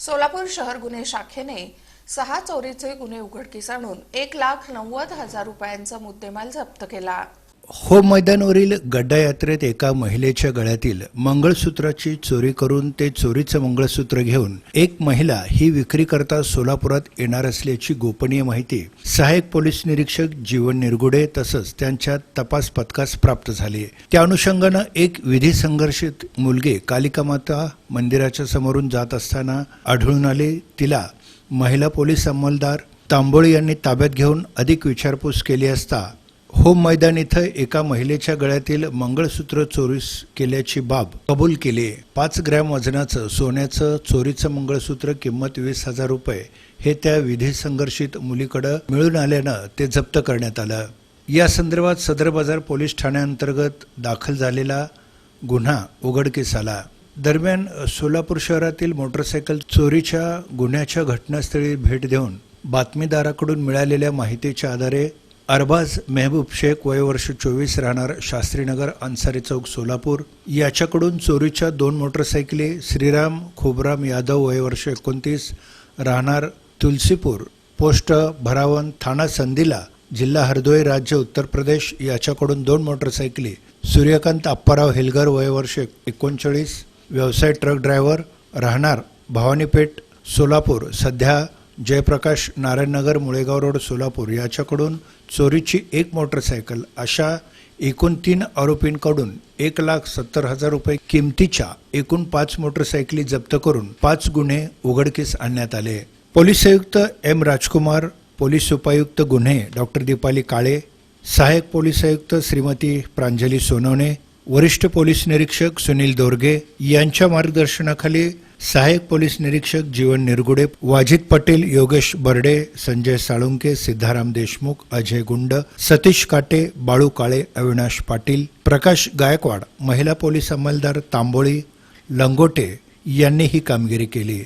सोलापूर शहर गुन्हे शाखेने सहा चोरीचे गुन्हे उघडकीस आणून एक लाख नव्वद हजार रुपयांचा मुद्देमाल जप्त केला. होम मैदानावरील गड्डा यात्रेत एका महिलेच्या गळ्यातील मंगळसूत्राची चोरी करून ते चोरीचं मंगळसूत्र घेऊन एक महिला ही विक्री करता सोलापुरात येणार असल्याची गोपनीय माहिती सहाय्यक पोलीस निरीक्षक जीवन निरगुडे तसंच त्यांच्या तपास पथकास प्राप्त झाली. त्या अनुषंगानं एक विधी संघर्षित मुलगी कालिका माता मंदिराच्या समोरून जात असताना आढळून आले. तिला महिला पोलीस अंमलदार तांबोळी यांनी ताब्यात घेऊन अधिक विचारपूस केली असता होम मैदान इथं एका महिलेच्या गळ्यातील मंगळसूत्र चोरीस केल्याची बाब कबूल केली. पाच ग्रॅम वजनाचं सोन्याचं चोरीचं मंगळसूत्र किंमत वीस हजार रुपये हे त्या विधी संघर्षित मुलीकडं मिळून आल्यानं ते जप्त करण्यात आलं. या संदर्भात सदर बाजार पोलीस ठाण्याअंतर्गत दाखल झालेला गुन्हा उघडकीस आला. दरम्यान सोलापूर शहरातील मोटरसायकल चोरीच्या गुन्ह्याच्या घटनास्थळी भेट देऊन बातमीदाराकडून मिळालेल्या माहितीच्या आधारे अरबाज मेहबूब शेख वयवर्ष चोवीस राहणार शास्त्रीनगर अन्सारी चौक सोलापूर. याच्याकडून चोरीच्या दोन मोटरसायकली श्रीराम खोबराम यादव वयवर्ष एकोणतीस राहणार तुलसीपूर. पोस्ट भरावन थाना संधीला जिल्हा हरदोई राज्य उत्तर प्रदेश याच्याकडून दोन मोटरसायकली सूर्यकांत आप्पाराव हेलगर वयवर्ष एकोणचाळीस. व्यवसाय ट्रक ड्रायव्हर राहणार भवानीपेठ सोलापूर. सध्या जयप्रकाश नारायणनगर मुळेगाव रोड सोलापूर याच्याकडून चोरीची एक मोटरसायकल अशा एकूण तीन आरोपींकडून एक लाख सत्तर हजार रुपये किमतीच्या एकूण पाच मोटरसायकली जप्त करून पाच गुन्हे उघडकीस आणण्यात आले. पोलीस आयुक्त एम राजकुमार पोलीस उपायुक्त गुन्हे डॉक्टर दीपाली काळे सहाय्यक पोलीस आयुक्त श्रीमती प्रांजली सोनवणे वरिष्ठ पोलीस निरीक्षक सुनील दोरगे यांच्या मार्गदर्शनाखाली सहाय्यक पोलीस निरीक्षक जीवन निरगुडे वाजित पटेल योगेश बर्डे संजय साळुंके सिद्धाराम देशमुख अजय गुंड सतीश काटे बाळू काळे अविनाश पाटील प्रकाश गायकवाड महिला पोलीस अंमलदार तांबोळी लंगोटे यांनी ही कामगिरी केली.